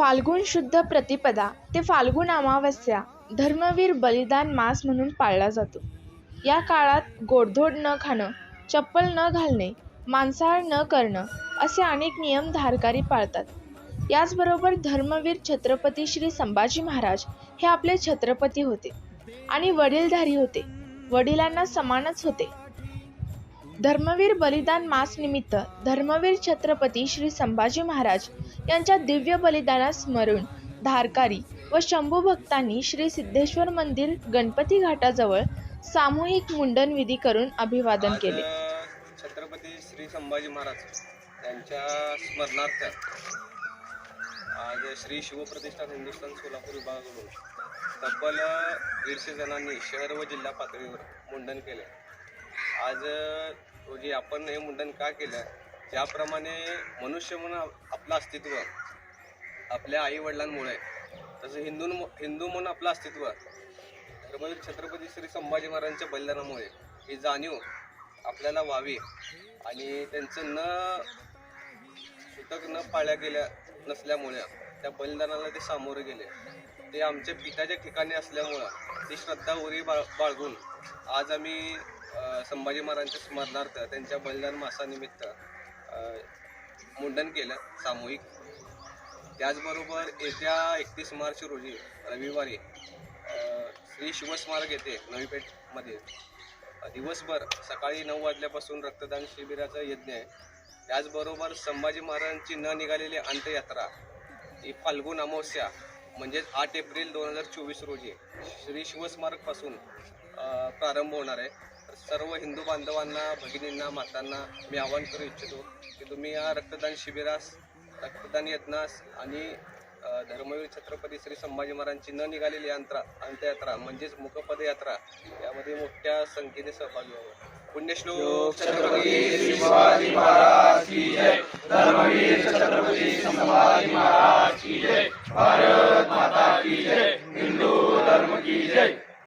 फाल्गुन शुद्ध प्रतिपदा ते फाल्गुन अमावस्या धर्मवीर बलिदान मास म्हणून पाळला जातो. या काळात गोडधोड न खाणं चप्पल न घालणे मांसाहार न करणं असे अनेक नियम धारकारी पाळतात. याचबरोबर धर्मवीर छत्रपती श्री संभाजी महाराज हे आपले छत्रपती होते आणि वडीलधारी होते. वडिलांना समानच होते. धर्मवीर बलिदान मास निमित्त धर्मवीर छत्रपती श्री संभाजी महाराज यांच्या दिव्य बलिदानास स्मरून धारकारी व शंभू भक्तांनी श्री सिद्धेश्वर मंदिर गणपती घाटाजवळ सामूहिक मुंडन विधी करून अभिवादन केले. छत्रपती श्री संभाजी महाराज यांच्या स्मरणार्थ आज श्री शिवप्रतिष्ठान हिंदुस्थान सोलापूर विभागाकडून तब्बल दीडशे जणांनी शहर व जिल्हा पातळीवर मुंडन केले. आज जे आपण हे मुंडन का केलं ज्याप्रमाणे मनुष्य म्हणून आपलं अस्तित्व आपल्या आईवडिलांमुळे तसं हिंदू हिंदू म्हणून आपलं अस्तित्व धर्मवीर छत्रपती श्री संभाजी महाराजांच्या बलिदानामुळे ही जाणीव आपल्याला व्हावी आणि त्यांचं न सुतक न पाळल्या गेल्या नसल्यामुळे त्या बलिदानाला ते सामोरे गेले. ते आमच्या पिताच्या ठिकाणी असल्यामुळं ती श्रद्धा उरी बाळ बाळगून आज आम्ही संभाजी महाराजांच्या स्मरणार्थ त्यांच्या बलिदान मासानिमित्त मुंडन केलं सामूहिक. त्याचबरोबर येत्या एकतीस मार्च रोजी रविवारी श्री शिवस्मारक येथे नवीपेठमध्ये दिवसभर सकाळी नऊ वाजल्यापासून रक्तदान शिबिराचा यज्ञ आहे. त्याचबरोबर संभाजी महाराजांची न निघालेली अंत्ययात्रा ही फाल्गुन अमावस्या म्हणजेच आठ एप्रिल दोन हजार चोवीस रोजी श्री शिवस्मारकपासून प्रारंभ होणार आहे. सर्व हिंदू बांधवांना भगिनींना मातांना मी आवाहन करू इच्छितो की तुम्ही या रक्तदान शिबिरास रक्तदान यज्ञास आणि धर्मवीर छत्रपती श्री संभाजी महाराजांची न निघालेली यांत्रा अंत्ययात्रा म्हणजेच मुखपद यात्रा यामध्ये मोठ्या संख्येने सहभागी व्हावं. पुण्यश्लोक छत्रपती श्री शिवाजी महाराज की जय. धर्मवीर छत्रपती संभाजी महाराज की जय. भारत माता की जय. हिंदू धर्म की जय.